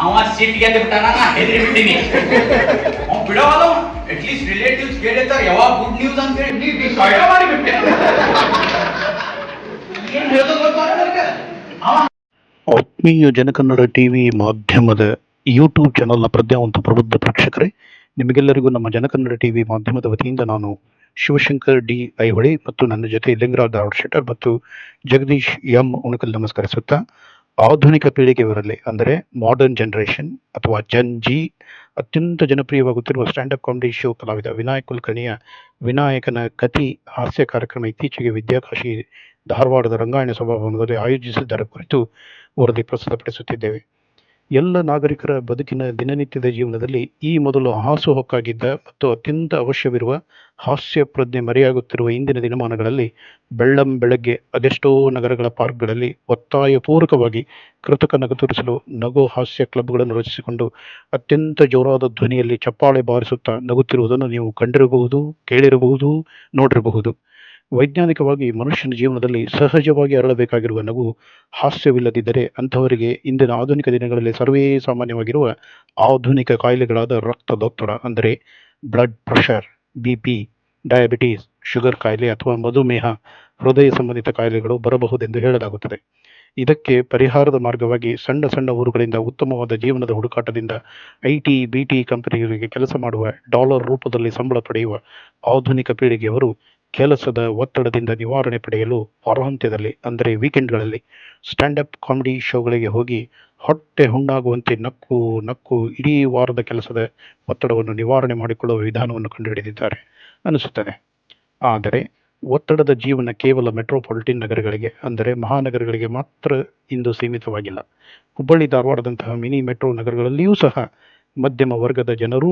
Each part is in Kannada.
ಅವ ಸಿಟ್ ಗೆದ್ದು ಬಿಟ್ಟಾನ ನಾ ಹೆದರಿ ಬಿಟ್ಟಿನಿ ಅವ್ ಬಿಡವಲ್ಲ ಅಟ್ಲೀಸ್ಟ್ ರಿಲೇಟಿವ್ಸ್ ಕೇಳಿರ್ತಾರೆ ಯಾವಾಗ ಗುಡ್ ನ್ಯೂಸ್ ಅಂತ ಹೇಳಿ ನೀ ಡಿಸೈಡ್ ಮಾಡಿಬಿಟ್ಟೆ ಏನ್ ಹೇಳೋದು ಗೊತ್ತಾಗಲ್ಲ ನನಗೆ. ಅವ ಆತ್ಮೀಯ ಜನಕನ್ನಡ ಟಿವಿ ಮಾಧ್ಯಮದ ಯೂಟ್ಯೂಬ್ ಚಾನಲ್ನ ಪ್ರಜ್ಞಾವಂತ ಪ್ರಬುದ್ಧ ಪ್ರೇಕ್ಷಕರೇ, ನಿಮಗೆಲ್ಲರಿಗೂ ನಮ್ಮ ಜನಕನ್ನಡ ಟಿವಿ ಮಾಧ್ಯಮದ ವತಿಯಿಂದ ನಾನು ಶಿವಶಂಕರ್ ಡಿ ಐಹೊಳೆ ಮತ್ತು ನನ್ನ ಜೊತೆ ಲಿಂಗರಾಜ್ ಶೆಟ್ಟರ್ ಮತ್ತು ಜಗದೀಶ್ ಎಂ ಉಣಕಲ್ ನಮಸ್ಕರಿಸುತ್ತಾ ಆಧುನಿಕ ಪೀಳಿಗೆಯವರಲ್ಲಿ ಅಂದರೆ ಮಾಡರ್ನ್ ಜನರೇಷನ್ ಅಥವಾ ಜನ್ ಜಿ ಅತ್ಯಂತ ಜನಪ್ರಿಯವಾಗುತ್ತಿರುವ ಸ್ಟ್ಯಾಂಡ್ ಅಪ್ ಕಾಮಿಡಿ ಶೋ ಕಲಾವಿದ ವಿನಾಯಕ್ ಕುಲಕರ್ಣಿಯ ವಿನಾಯಕನ ಕತಿ ಹಾಸ್ಯ ಕಾರ್ಯಕ್ರಮ ಇತ್ತೀಚೆಗೆ ವಿದ್ಯಾಕಾಶಿ ಧಾರವಾಡದ ರಂಗಾಯಣ ಸಭಾಭವನದಲ್ಲಿ ಆಯೋಜಿಸಿದ್ದರ ಕುರಿತು ವರದಿ ಪ್ರಸ್ತುತಪಡಿಸುತ್ತಿದ್ದೇವೆ. ಎಲ್ಲ ನಾಗರಿಕರ ಬದುಕಿನ ದಿನನಿತ್ಯದ ಜೀವನದಲ್ಲಿ ಈ ಮೊದಲು ಹಾಸುಹೊಕ್ಕಾಗಿದ್ದ ಮತ್ತು ಅತ್ಯಂತ ಅವಶ್ಯವಿರುವ ಹಾಸ್ಯ ಪ್ರಜ್ಞೆ ಮರೆಯಾಗುತ್ತಿರುವ ಇಂದಿನ ದಿನಮಾನಗಳಲ್ಲಿ ಬೆಳ್ಳಂ ಬೆಳಗ್ಗೆ ಅದೆಷ್ಟೋ ನಗರಗಳ ಪಾರ್ಕ್ಗಳಲ್ಲಿ ಒತ್ತಾಯಪೂರ್ವಕವಾಗಿ ಕೃತಕ ನಗು ತೋರಿಸಲು ನಗು ಹಾಸ್ಯ ಕ್ಲಬ್ಗಳನ್ನು ರಚಿಸಿಕೊಂಡು ಅತ್ಯಂತ ಜೋರಾದ ಧ್ವನಿಯಲ್ಲಿ ಚಪ್ಪಾಳೆ ಬಾರಿಸುತ್ತಾ ನಗುತ್ತಿರುವುದನ್ನು ನೀವು ಕಂಡಿರಬಹುದು, ಕೇಳಿರಬಹುದು, ನೋಡಿರಬಹುದು. ವೈಜ್ಞಾನಿಕವಾಗಿ ಮನುಷ್ಯನ ಜೀವನದಲ್ಲಿ ಸಹಜವಾಗಿ ಅರಳಬೇಕಾಗಿರುವ ನಗು ಹಾಸ್ಯವಿಲ್ಲದಿದ್ದರೆ ಅಂಥವರಿಗೆ ಇಂದಿನ ಆಧುನಿಕ ದಿನಗಳಲ್ಲಿ ಸರ್ವೇ ಸಾಮಾನ್ಯವಾಗಿರುವ ಆಧುನಿಕ ಕಾಯಿಲೆಗಳಾದ ರಕ್ತದೊತ್ತಡ, ಅಂದರೆ blood pressure, B P, diabetes, sugar ಕಾಯಿಲೆ ಅಥವಾ ಮಧುಮೇಹ, ಹೃದಯ ಸಂಬಂಧಿತ ಕಾಯಿಲೆಗಳು ಬರಬಹುದೆಂದು ಹೇಳಲಾಗುತ್ತದೆ. ಇದಕ್ಕೆ ಪರಿಹಾರದ ಮಾರ್ಗವಾಗಿ ಸಣ್ಣ ಸಣ್ಣ ಊರುಗಳಿಂದ ಉತ್ತಮವಾದ ಜೀವನದ ಹುಡುಕಾಟದಿಂದ ಐ ಟಿ, ಬಿ ಟಿ ಕಂಪನಿಗಳಿಗೆ ಕೆಲಸ ಮಾಡುವ ಡಾಲರ್ ರೂಪದಲ್ಲಿ ಸಂಬಳ ಪಡೆಯುವ ಆಧುನಿಕ ಪೀಳಿಗೆಯವರು ಕೆಲಸದ ಒತ್ತಡದಿಂದ ನಿವಾರಣೆ ಪಡೆಯಲು ವಾರಾಂತ್ಯದಲ್ಲಿ, ಅಂದರೆ ವೀಕೆಂಡ್ಗಳಲ್ಲಿ ಸ್ಟ್ಯಾಂಡ್ ಅಪ್ ಕಾಮಿಡಿ ಶೋಗಳಿಗೆ ಹೋಗಿ ಹೊಟ್ಟೆ ಹುಣ್ಣಾಗುವಂತೆ ನಕ್ಕು ನಕ್ಕು ಇಡೀ ವಾರದ ಕೆಲಸದ ಒತ್ತಡವನ್ನು ನಿವಾರಣೆ ಮಾಡಿಕೊಳ್ಳುವ ವಿಧಾನವನ್ನು ಕಂಡುಹಿಡಿದಿದ್ದಾರೆ ಅನಿಸುತ್ತದೆ ಆದರೆ ಒತ್ತಡದ ಜೀವನ ಕೇವಲ ಮೆಟ್ರೋಪಾಲಿಟಿನ್ ನಗರಗಳಿಗೆ, ಅಂದರೆ ಮಹಾನಗರಗಳಿಗೆ ಮಾತ್ರ ಇಂದು ಸೀಮಿತವಾಗಿಲ್ಲ. ಹುಬ್ಬಳ್ಳಿ ಧಾರವಾಡದಂತಹ ಮಿನಿ ಮೆಟ್ರೋ ನಗರಗಳಲ್ಲಿಯೂ ಸಹ ಮಧ್ಯಮ ವರ್ಗದ ಜನರೂ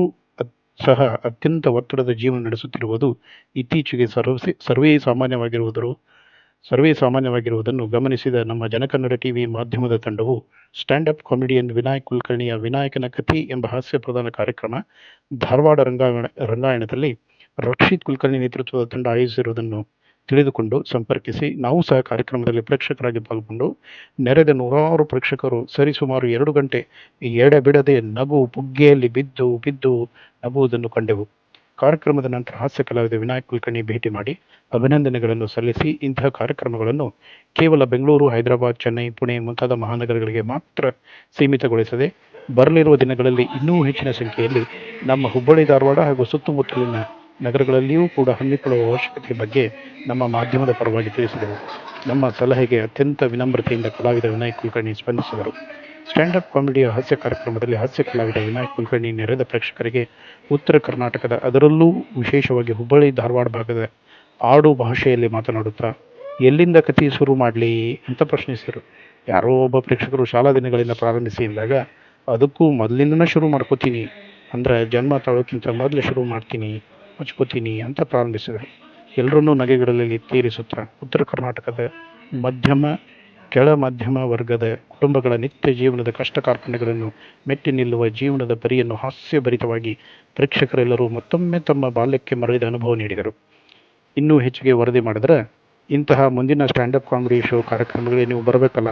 ಸಹ ಅತ್ಯಂತ ಒತ್ತಡದ ಜೀವನ ನಡೆಸುತ್ತಿರುವುದು ಇತ್ತೀಚೆಗೆ ಸರ್ವೇ ಸರ್ವೇ ಸಾಮಾನ್ಯವಾಗಿರುವುದರು. ಸರ್ವೇ ಸಾಮಾನ್ಯವಾಗಿರುವುದನ್ನು ಗಮನಿಸಿದ ನಮ್ಮ ಜನಕನ್ನಡ ಟಿವಿ ಮಾಧ್ಯಮದ ತಂಡವು ಸ್ಟ್ಯಾಂಡ್ ಅಪ್ ಕಾಮಿಡಿಯನ್ ವಿನಾಯಕ್ ಕುಲಕರ್ಣಿಯ ವಿನಾಯಕನ ಕಥೆ ಎಂಬ ಹಾಸ್ಯ ಪ್ರಧಾನ ಕಾರ್ಯಕ್ರಮ ಧಾರವಾಡ ರಂಗಾಯಣ, ರಂಗಾಯಣದಲ್ಲಿ ರಕ್ಷಿತ್ ಕುಲಕರ್ಣಿ ನೇತೃತ್ವದ ತಂಡ ಆಯೋಜಿಸಿರುವುದನ್ನು ತಿಳಿದುಕೊಂಡು ಸಂಪರ್ಕಿಸಿ, ನಾವು ಸಹ ಕಾರ್ಯಕ್ರಮದಲ್ಲಿ ಪ್ರೇಕ್ಷಕರಾಗಿ ಪಾಲ್ಗೊಂಡು ನೆರೆದ ನೂರಾರು ಪ್ರೇಕ್ಷಕರು ಸರಿಸುಮಾರು ಎರಡು ಗಂಟೆ ಎಡೆಬಿಡದೆ ನಗು ಬುಗ್ಗೆಯಲ್ಲಿ ಬಿದ್ದು ಬಿದ್ದು ನಗುವುದನ್ನು ಕಂಡೆವು. ಕಾರ್ಯಕ್ರಮದ ನಂತರ ಹಾಸ್ಯ ಕಲಾವಿದ ವಿನಾಯಕ್ ಕುಲಕರ್ಣಿ ಭೇಟಿ ಮಾಡಿ ಅಭಿನಂದನೆಗಳನ್ನು ಸಲ್ಲಿಸಿ, ಇಂತಹ ಕಾರ್ಯಕ್ರಮಗಳನ್ನು ಕೇವಲ ಬೆಂಗಳೂರು, ಹೈದರಾಬಾದ್, ಚೆನ್ನೈ, ಪುಣೆ ಮುಂತಾದ ಮಹಾನಗರಗಳಿಗೆ ಮಾತ್ರ ಸೀಮಿತಗೊಳಿಸದೆ ಬರಲಿರುವ ದಿನಗಳಲ್ಲಿ ಇನ್ನೂ ಹೆಚ್ಚಿನ ಸಂಖ್ಯೆಯಲ್ಲಿ ನಮ್ಮ ಹುಬ್ಬಳ್ಳಿ ಧಾರವಾಡ ಹಾಗೂ ಸುತ್ತಮುತ್ತಲಿನ ನಗರಗಳಲ್ಲಿಯೂ ಕೂಡ ಹಮ್ಮಿಕೊಳ್ಳುವ ಅವಶ್ಯಕತೆ ಬಗ್ಗೆ ನಮ್ಮ ಮಾಧ್ಯಮದ ಪರವಾಗಿ ತಿಳಿಸಿದರು ನಮ್ಮ ಸಲಹೆಗೆ ಅತ್ಯಂತ ವಿನಮ್ರತೆಯಿಂದ ಕಲಾವಿದ ವಿನಾಯಕ್ ಕುಲಕರ್ಣಿ ಸ್ಪಂದಿಸಿದರು. ಸ್ಟ್ಯಾಂಡ್ ಅಪ್ ಕಾಮಿಡಿಯ ಹಾಸ್ಯ ಕಾರ್ಯಕ್ರಮದಲ್ಲಿ ಹಾಸ್ಯ ಕಲಾವಿದ ವಿನಾಯಕ್ ಕುಲಕರ್ಣಿ ನೆರೆದ ಪ್ರೇಕ್ಷಕರಿಗೆ ಉತ್ತರ ಕರ್ನಾಟಕದ ಅದರಲ್ಲೂ ವಿಶೇಷವಾಗಿ ಹುಬ್ಬಳ್ಳಿ, ಧಾರವಾಡ ಭಾಗದ ಆಡು ಭಾಷೆಯಲ್ಲಿ ಮಾತನಾಡುತ್ತಾ, ಎಲ್ಲಿಂದ ಕಥೆ ಶುರು ಮಾಡಲಿ? ಅಂತ ಪ್ರಶ್ನಿಸಿದರು. ಯಾರೋ ಒಬ್ಬ ಪ್ರೇಕ್ಷಕರು ಶಾಲಾ ದಿನಗಳಿಂದ ಪ್ರಾರಂಭಿಸಿ ಎಂದಾಗ, ಅದಕ್ಕೂ ಮೊದಲಿಂದನೇ ಶುರು ಮಾಡ್ಕೋತೀನಿ. ಅಂದ್ರೆ ಜನ್ಮ ತಾಳೋಕ್ಕಿಂತ ಮೊದಲು ಶುರು ಮಾಡ್ತೀನಿ. ಹಚ್ಕೋತೀನಿ ಅಂತ ಪ್ರಾರಂಭಿಸಿದರು. ಎಲ್ಲರನ್ನೂ ನಗೆಗಳಲ್ಲಿ ತೀರಿಸುತ್ತಾ ಉತ್ತರ ಕರ್ನಾಟಕದ ಮಧ್ಯಮ, ಕೆಳ ಮಧ್ಯಮ ವರ್ಗದ ಕುಟುಂಬಗಳ ನಿತ್ಯ ಜೀವನದ ಕಷ್ಟ ಕಾರ್ಪಣ್ಯಗಳನ್ನು ಮೆಟ್ಟಿ ನಿಲ್ಲುವ ಜೀವನದ ಪರಿಯನ್ನು ಹಾಸ್ಯಭರಿತವಾಗಿ ಪ್ರೇಕ್ಷಕರೆಲ್ಲರೂ ಮತ್ತೊಮ್ಮೆ ತಮ್ಮ ಬಾಲ್ಯಕ್ಕೆ ಮರಳಿದ ಅನುಭವ ನೀಡಿದರು. ಇನ್ನೂ ಹೆಚ್ಚಿಗೆ ವರದಿ ಮಾಡಿದ್ರೆ, ಇಂತಹ ಮುಂದಿನ ಸ್ಟ್ಯಾಂಡಪ್ ಕಾಮಿಡಿ ಶೋ ಕಾರ್ಯಕ್ರಮಗಳಿಗೆ ನೀವು ಬರಬೇಕಲ್ಲ,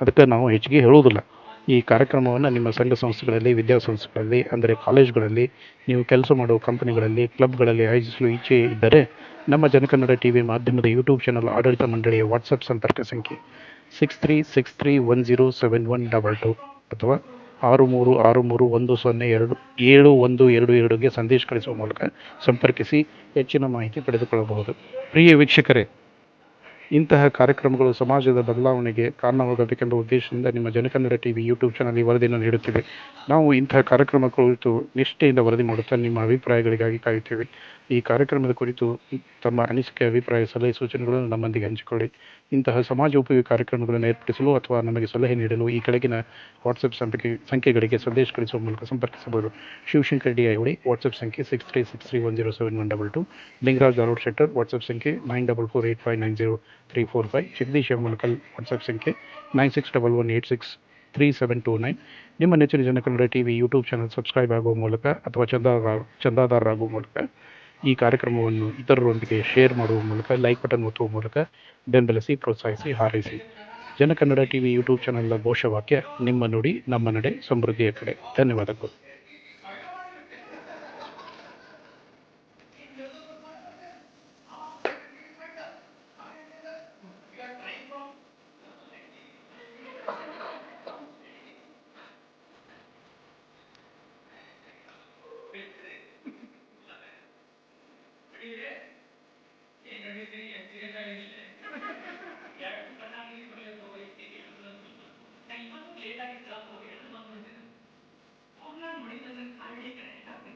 ಅದಕ್ಕೆ ನಾವು ಹೆಚ್ಚಿಗೆ ಹೇಳುವುದಿಲ್ಲ. ಈ ಕಾರ್ಯಕ್ರಮವನ್ನು ನಿಮ್ಮ ಸಂಘ ಸಂಸ್ಥೆಗಳಲ್ಲಿ, ವಿದ್ಯಾಸಂಸ್ಥೆಗಳಲ್ಲಿ, ಅಂದರೆ ಕಾಲೇಜುಗಳಲ್ಲಿ, ನೀವು ಕೆಲಸ ಮಾಡುವ ಕಂಪನಿಗಳಲ್ಲಿ, ಕ್ಲಬ್ಗಳಲ್ಲಿ ಆಯೋಜಿಸಲು ಇಚ್ಛೆ ಇದ್ದರೆ, ನಮ್ಮ ಜನಕನ್ನಡ ಟಿ ವಿ ಮಾಧ್ಯಮದ ಯೂಟ್ಯೂಬ್ ಚಾನಲ್ ಆಡಳಿತ ಮಂಡಳಿಯ ವಾಟ್ಸಪ್ ಸಂಪರ್ಕ ಸಂಖ್ಯೆ six three six three one zero seven one double two ಅಥವಾ ಆರು ಮೂರು ಆರು ಮೂರು ಒಂದು ಸೊನ್ನೆ ಎರಡು ಏಳು ಒಂದು ಎರಡು ಎರಡುಗೆ ಸಂದೇಶ ಕಳಿಸುವ ಮೂಲಕ ಸಂಪರ್ಕಿಸಿ ಹೆಚ್ಚಿನ ಮಾಹಿತಿ ಪಡೆದುಕೊಳ್ಳಬಹುದು. ಪ್ರಿಯ ವೀಕ್ಷಕರೇ ಇಂತಹ ಕಾರ್ಯಕ್ರಮಗಳು ಸಮಾಜದ ಬದಲಾವಣೆಗೆ ಕಾರಣವಾಗಬೇಕೆಂಬ ಉದ್ದೇಶದಿಂದ ನಿಮ್ಮ ಜನಕನ್ನಡ ಟಿವಿ ಯೂಟ್ಯೂಬ್ ಚಾನಲ್ ಈ ವರದಿಯನ್ನು ನೀಡುತ್ತಿದೆ ನಾವು ಇಂತಹ ಕಾರ್ಯಕ್ರಮ ಕುರಿತು ನಿಷ್ಠೆಯಿಂದ ವರದಿ ಮಾಡುತ್ತಾ ನಿಮ್ಮ ಅಭಿಪ್ರಾಯಗಳಿಗಾಗಿ ಕಾಯುತ್ತೇವೆ. ಈ ಕಾರ್ಯಕ್ರಮದ ಕುರಿತು ತಮ್ಮ ಅನಿಸಿಕೆ, ಅಭಿಪ್ರಾಯ, ಸಲಹೆ, ಸೂಚನೆಗಳನ್ನು ನಮ್ಮೊಂದಿಗೆ ಹಂಚಿಕೊಳ್ಳಿ. ಇಂತಹ ಸಮಾಜ ಉಪಯೋಗಿ ಕಾರ್ಯಕ್ರಮಗಳನ್ನು ಏರ್ಪಡಿಸಲು ಅಥವಾ ನಮಗೆ ಸಲಹೆ ನೀಡಲು ಈ ಕೆಳಗಿನ ವಾಟ್ಸಪ್ ಸಂಖ್ಯೆ, ಸಂಖ್ಯೆಗಳಿಗೆ ಸಂದೇಶ ಕಳಿಸುವ ಮೂಲಕ ಸಂಪರ್ಕಿಸಬಹುದು. ಶಿವಶಂಕರ್ ಡಿ ಐಹೊಳಿ ವಾಟ್ಸಪ್ ಸಂಖ್ಯೆ six three six three one zero seven one double two Lingaraj Darod Shettar, WhatsApp ಸಂಖ್ಯೆ nine double four eight five nine zero three four five Jagadish Emmanakal WhatsApp ಸಂಖ್ಯೆ nine six double one eight six three seven two nine ನಿಮ್ಮ ನೆಚ್ಚಿನ Janakannada T V YouTube channel subscribe ಆಗುವ ಮೂಲಕ ಅಥವಾ ಚಂದಾದಾರ, ಚಂದಾದಾರರಾಗುವ ಮೂಲಕ ಈ ಕಾರ್ಯಕ್ರಮವನ್ನು ಇತರರೊಂದಿಗೆ ಶೇರ್ ಮಾಡುವ ಮೂಲಕ ಲೈಕ್ ಬಟನ್ ಒತ್ತುವ ಮೂಲಕ ಬೆಂಬಲಿಸಿ, ಪ್ರೋತ್ಸಾಹಿಸಿ, ಹಾರೈಸಿ. ಜನಕನ್ನಡ ಟಿ ವಿ ಯೂಟ್ಯೂಬ್ ಚಾನಲ್ನ ಘೋಷವಾಕ್ಯ, ನಿಮ್ಮ ನುಡಿ, ನಮ್ಮ ನಡೆ, ಸಮೃದ್ಧಿಯ ಕಡೆ. ಧನ್ಯವಾದಗಳು. மிகவும் லேட்டாகி தான் போகிறேன் வந்து பொங்கல் முடிந்ததன் காரணி கிடையாது